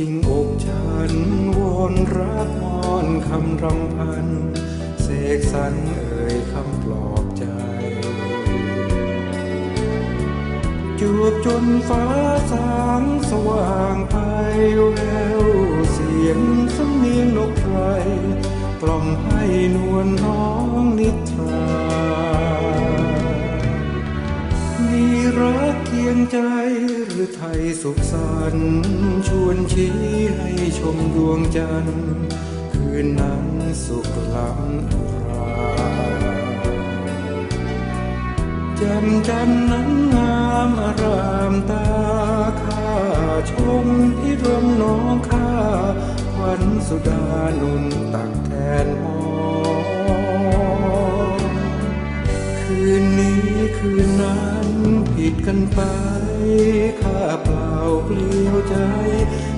ทิ้งอกฉันวนรักมอนคำรำพัน เสกสรรเอ่ยคำปลอบใจ จูบจนฟ้าสางสว่างไปแล้วเสียงสำเนียงนกไพรกล่อมให้นวลน้องนิทรา ใจหรือไทยสุขสันต์ชวนชี้ให้ชมดวงจันทร์คืนนั้นสุขล้ำราแจ่มจันทร์นั้นงามอารามตาข้าชมที่รมน้องข้าวัญสุดานุนตักแทนมองคืนนี้คืนนั้น ผิดกันไปข้าเปล่าเปลี่ยวใจ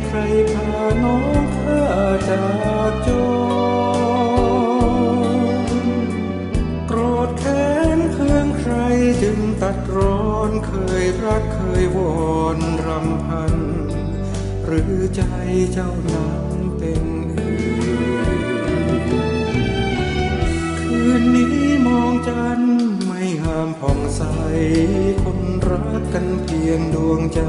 ใครพาน้องข้าจากจรโกรธแค้นเคืองใครจึงตัดร้อนเคยรักเคยวอนรำพัน หรือใจเจ้านั้นเป็นอื่นคืนนี้มองจันทร์ ไม่งามผ่องใส คนรักกันเพียงดวงใจ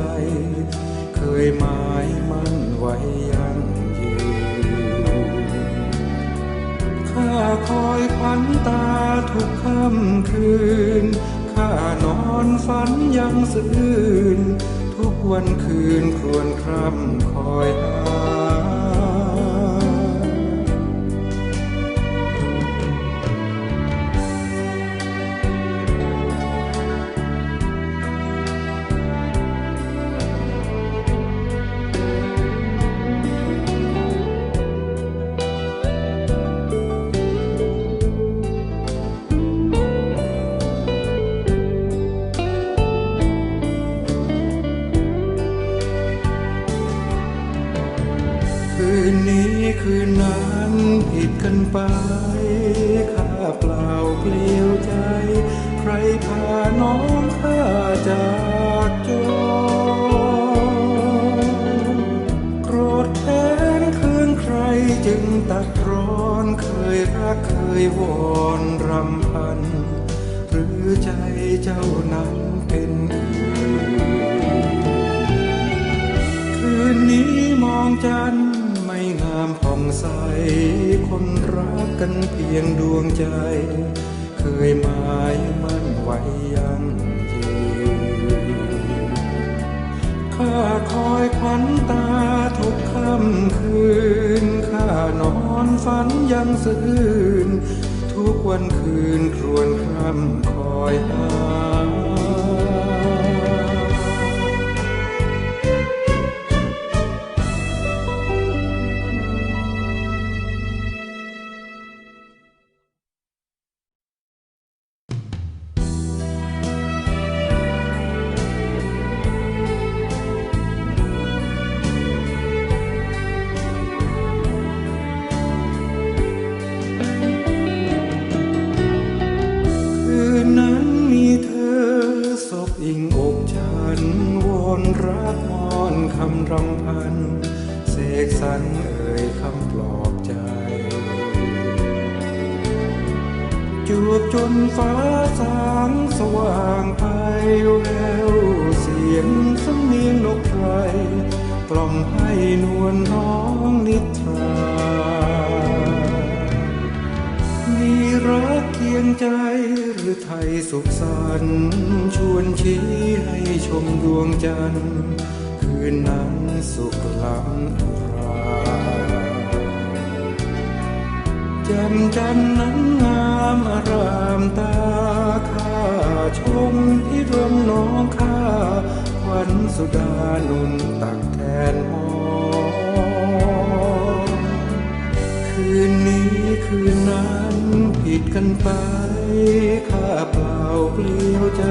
เคยหมายมั่นไว้ยังยืนข้าคอยขวัญตาทุกค่ำคืน ข้านอนฝันยังสะอื้นทุกวันคืนครวญคร่ำคอยหา นนี้คืนนั้นผิดกันไป ข้าเปล่าเปลี่ยวใจ ใครพาน้องข้าจากจรโกรธแค้นคืองใครจึงตัดร้อนเคยรักเคยวอนรำพัน หรือใจเจ้านั้นเป็น คนรักกันเพียงดวงใจ เคยหมายมั่นไว้ยังยืนข้าคอยขวัญตาทุกค่ำคืน ข้านอนฝันยังสะอื้นทุกวันคืนครวญคร่ำคอยหา คำรำพัน เสกสรรเอ่ยคำปลอบใจ จูบจนฟ้าสางสว่างไปแววเสียงสำเนียงนกไพรกล่อมให้นวลน้องนิทรามีรักเคียงใจหรือไทยสุขสันต์ชวนชี้ให้ชมดวงจันทร์ นนั้นสุขล้ำราแจ่มจันนั้นงามอารามตาข้าชมที่รมน้องข้าขวัญสุดานุนตักแทนมองคืนนี้คืนนั้นผิดกันไป ข้าเปล่าเปลี่ยวใจ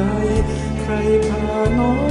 ใครพาน้อง